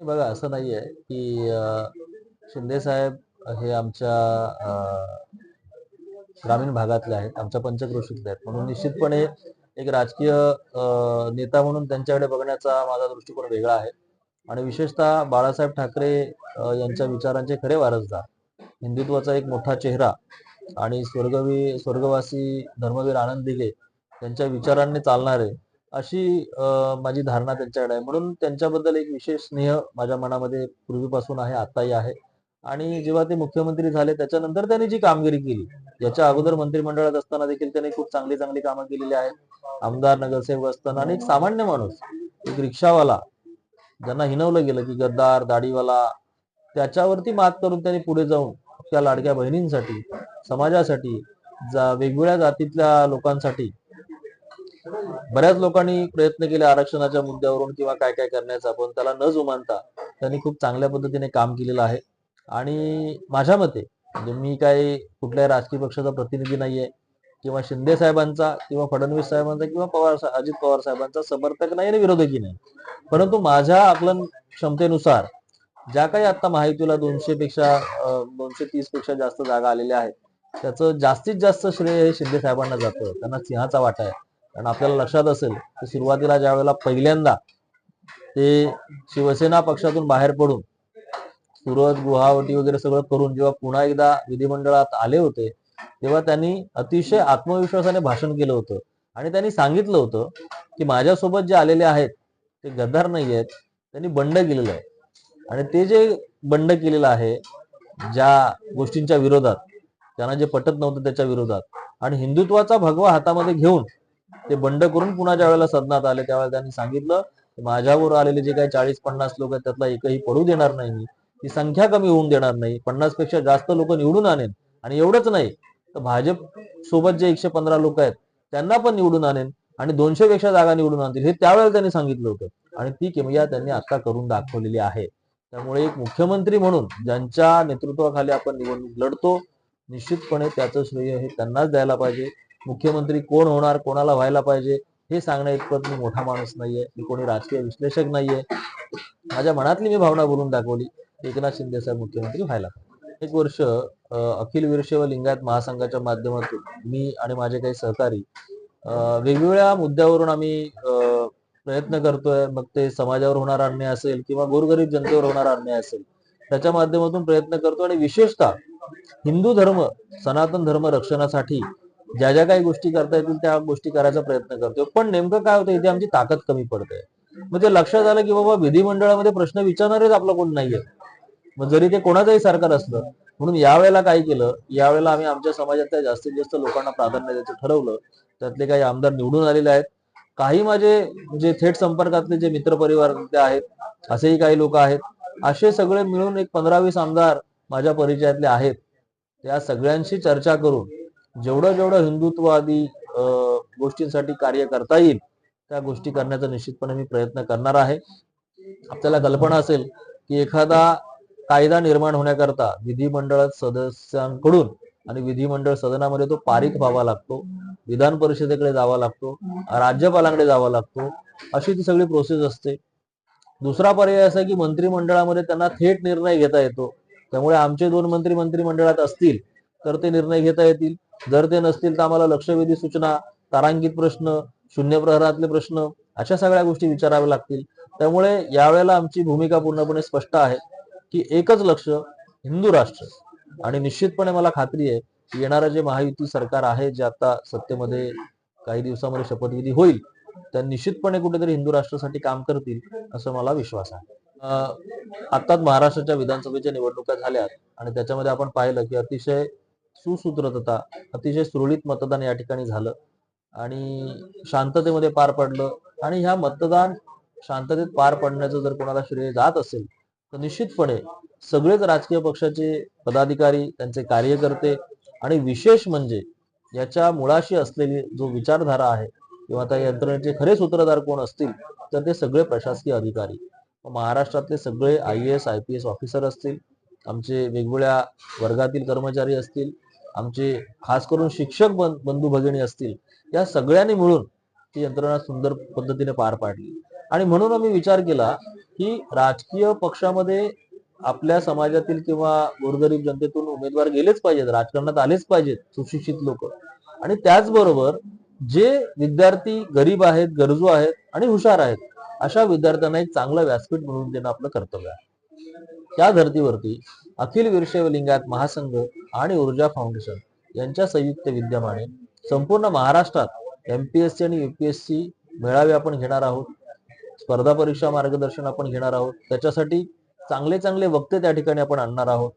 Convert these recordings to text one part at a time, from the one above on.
बघा असं नाही आहे की शिंदे साहेब हे आमच्या ग्रामीण भागातले आहेत आमच्या पंचक्रोशीतले आहेत. म्हणून निश्चितपणे एक राजकीय नेता म्हणून त्यांच्याकडे बघण्याचा माझा दृष्टिकोन वेगळा आहे. आणि विशेषतः बाळासाहेब ठाकरे यांच्या विचारांचे खरे वारसदार. हिंदुत्वाचा एक मोठा चेहरा आणि स्वर्गवी स्वर्गवासी धर्मवीर आनंद दिघे त्यांच्या विचारांनी चालणारे अशी माझी धारणा त्यांच्याकडे आहे. म्हणून त्यांच्याबद्दल एक विशेष स्नेह माझ्या मनामध्ये पूर्वीपासून आहे आताही आहे. आणि जेव्हा ते मुख्यमंत्री झाले त्याच्यानंतर त्यांनी जी कामगिरी केली याच्या अगोदर मंत्रिमंडळात असताना देखील त्यांनी खूप चांगली चांगली कामं केलेली आहेत. आमदार नगरसेवक असताना आणि एक सामान्य माणूस एक रिक्षावाला ज्यांना हिनवलं गेलं की गद्दार दाढीवाला त्याच्यावरती मात करून त्यांनी पुढे जाऊन त्या लाडक्या बहिणींसाठी समाजासाठी जा वेगवेगळ्या जातीतल्या लोकांसाठी बऱ्याच लोकांनी प्रयत्न केले आरक्षणाच्या मुद्द्यावरून किंवा काय काय करण्याचा पण त्याला न जुमानता त्यांनी खूप चांगल्या पद्धतीने काम केलेलं आहे. आणि माझ्या मते म्हणजे मी काही कुठल्याही राजकीय पक्षाचा प्रतिनिधी नाहीये किंवा शिंदे साहेबांचा किंवा फडणवीस साहेबांचा किंवा पवार अजित पवार साहेबांचा समर्थक नाही आणि विरोधकही नाही. परंतु माझ्या आकलन क्षमतेनुसार ज्या काही आता महायुतीला दोनशे पेक्षा दोनशे तीसपेक्षा जास्त जागा आलेल्या आहेत त्याचं जास्तीत जास्त श्रेय हे शिंदे साहेबांना जातं. त्यांना सिंहाचा वाटा आहे. कारण आपल्याला लक्षात असेल की सुरुवातीला ज्या वेळेला पहिल्यांदा ते शिवसेना पक्षातून बाहेर पडून सुरत गुवाहाटी वगैरे सगळं करून जेव्हा पुन्हा एकदा विधिमंडळात आले होते तेव्हा त्यांनी अतिशय आत्मविश्वासाने भाषण केलं होतं. आणि त्यांनी सांगितलं होतं की माझ्यासोबत जे आलेले आहेत ते गद्दार नाही आहेत त्यांनी बंड केलेलं आहे. आणि ते जे बंड केलेलं आहे ज्या गोष्टींच्या विरोधात त्यांना जे पटत नव्हतं त्याच्या विरोधात आणि हिंदुत्वाचा भगवा हातामध्ये घेऊन ते बंड करून पुन्हा ज्या वेळेला सदनात आले त्यावेळेला त्यांनी सांगितलं माझ्यावर आलेले जे काही चाळीस पन्नास लोक आहेत त्यातला एकही पडू देणार नाही मी. ती संख्या कमी होऊन देणार नाही. पन्नासपेक्षा जास्त लोक निवडून आणेन. आणि एवढंच नाही तर भाजप सोबत जे एकशे पंधरा लोक आहेत त्यांना पण निवडून आणेन आणि दोनशे पेक्षा जागा निवडून आणतील हे त्यावेळेला त्यांनी सांगितलं होतं. आणि ती किमया त्यांनी आता करून दाखवलेली आहे. त्यामुळे एक मुख्यमंत्री म्हणून ज्यांच्या नेतृत्वाखाली आपण निवडणूक लढतो निश्चितपणे त्याचं श्रेय हे त्यांनाच द्यायला पाहिजे. मुख्यमंत्री कोण होणार कोणाला व्हायला पाहिजे हे सांगण्या इतपत मी मोठा माणूस नाहीये मी कोणी राजकीय विश्लेषक नाहीये. माझ्या मनातली मी भावना बोलून दाखवली एकनाथ शिंदे साहेब मुख्यमंत्री व्हायला एक वर्ष अखिल अखिल वीरशैव लिंगायत महासंघाच्या माध्यमातून मी आणि माझे काही सहकारी वेगवेगळ्या मुद्द्यावरून आम्ही प्रयत्न करतोय. मग ते समाजावर होणार अन्याय असेल किंवा गोरगरीब जनतेवर होणार अन्याय असेल त्याच्या माध्यमातून प्रयत्न करतो. आणि विशेषतः हिंदू धर्म सनातन धर्म रक्षणासाठी ज्या ज्या काही गोष्टी करता येतील त्या गोष्टी करायचा प्रयत्न करतोय. पण नेमकं काय होतं इथे आमची ताकद कमी पडते. मग ते लक्षात आलं की बाबा विधिमंडळामध्ये प्रश्न विचारणारेच आपलं कोण नाहीये. मग जरी ते कोणाचंही सरकार असलं म्हणून यावेळेला काय केलं यावेळेला आम्ही आमच्या समाजातल्या जास्तीत जास्त लोकांना प्राधान्य द्यायचं ठरवलं. त्यातले काही आमदार निवडून आलेले आहेत. काही माझे जे थेट संपर्कातले जे मित्रपरिवार ते आहेत असेही काही लोक आहेत. असे सगळे मिळून एक पंधरा वीस आमदार माझ्या परिचयातले आहेत. त्या सगळ्यांशी चर्चा करून जेवढं जेवढं हिंदुत्ववादी गोष्टींसाठी कार्य करता येईल त्या गोष्टी करण्याचा निश्चितपणे मी प्रयत्न करणार आहे. आपल्याला कल्पना असेल की एखादा कायदा निर्माण होण्याकरता विधिमंडळ सदस्यांकडून आणि विधिमंडळ सदनामध्ये तो पारित व्हावा लागतो विधान परिषदेकडे जावा लागतो राज्यपालांकडे जावा लागतो अशी ती सगळी प्रोसेस असते. दुसरा पर्याय असा की मंत्रिमंडळामध्ये त्यांना थेट निर्णय घेता येतो. त्यामुळे आमचे दोन मंत्री मंत्रिमंडळात असतील तर ते निर्णय घेता येतील. जर ते नसतील तर आम्हाला लक्षवेधी सूचना तारांकित प्रश्न शून्य प्रहरातले प्रश्न अशा सगळ्या गोष्टी विचाराव्या लागतील. त्यामुळे यावेळेला आमची भूमिका पूर्णपणे स्पष्ट आहे की एकच लक्ष हिंदू राष्ट्र. आणि निश्चितपणे मला खात्री आहे की येणारं जे महायुती सरकार आहे जे आता सत्तेमध्ये काही दिवसामध्ये शपथविधी होईल तर निश्चितपणे कुठेतरी हिंदू राष्ट्रासाठी काम करतील असं मला विश्वास आहे. आताच महाराष्ट्राच्या विधानसभेच्या निवडणुका झाल्यात आणि त्याच्यामध्ये आपण पाहिलं की अतिशय सुसूत्रता अतिशय सुरळीत मतदान या ठिकाणी झालं. आणि शांततेमध्ये पार पडलं. आणि ह्या मतदान शांततेत पार पडण्याचं जर कोणाला श्रेय जात असेल तर निश्चितपणे सगळेच राजकीय पक्षाचे पदाधिकारी त्यांचे कार्यकर्ते आणि विशेष म्हणजे याच्या मुळाशी असलेली जो विचारधारा आहे किंवा त्या यंत्रणेचे खरे सूत्रधार कोण असतील तर ते सगळे प्रशासकीय अधिकारी. महाराष्ट्रातले सगळे I S I P S officer असतील आमचे वेगवेगळ्या वर्गातील कर्मचारी असतील आमचे खास करून शिक्षक बंधू भगिनी असतील या सगळ्यांनी मिळून ती यंत्रणा सुंदर पद्धतीने पार पाडली. आणि म्हणून आम्ही विचार केला की राजकीय पक्षामध्ये आपल्या समाजातील किंवा गोरगरीब जनतेतून उमेदवार गेलेच पाहिजेत राजकारणात आलेच पाहिजेत सुशिक्षित लोक. आणि त्याचबरोबर जे विद्यार्थी गरीब आहेत गरजू आहेत आणि हुशार आहेत अशा विद्यार्थ्यांना एक चांगलं व्यासपीठ मिळवून देणं आपलं कर्तव्य आहे. त्या धर्तीवरती अखिल विरशैव लिंगायत महासंघ आणि ऊर्जा फाउंडेशन यांच्या संयुक्त विद्यमाने संपूर्ण महाराष्ट्रात एमपीएससी आणि युपीएससी मेळावे आपण घेणार आहोत. स्पर्धा परीक्षा मार्गदर्शन आपण घेणार आहोत. त्याच्यासाठी चांगले चांगले वक्ते त्या ठिकाणी आपण आणणार आहोत.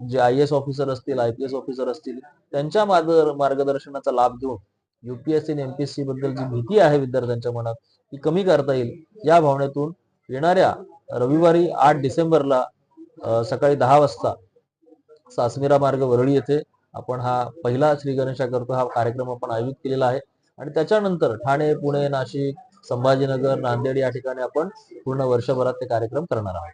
जे आय एस ऑफिसर असतील आय पी एस ऑफिसर असतील त्यांच्या मार्गदर्शनाचा लाभ घेऊन युपीएससी आणि एमपीएससी बद्दल जी भीती आहे विद्यार्थ्यांच्या मनात ती कमी करता येईल. या भावनेतून येणाऱ्या रविवारी आठ डिसेंबरला सकाळी दहा वाजता सासमिरा मार्ग वरळी येथे आपण हा पहिला श्री गणेशा करतो. हा कार्यक्रम आपण आयोजित केलेला आहे. आणि त्याच्यानंतर ठाणे पुणे नाशिक संभाजीनगर नांदेड या ठिकाणी आपण पूर्ण वर्षभरात ते कार्यक्रम करणार आहोत.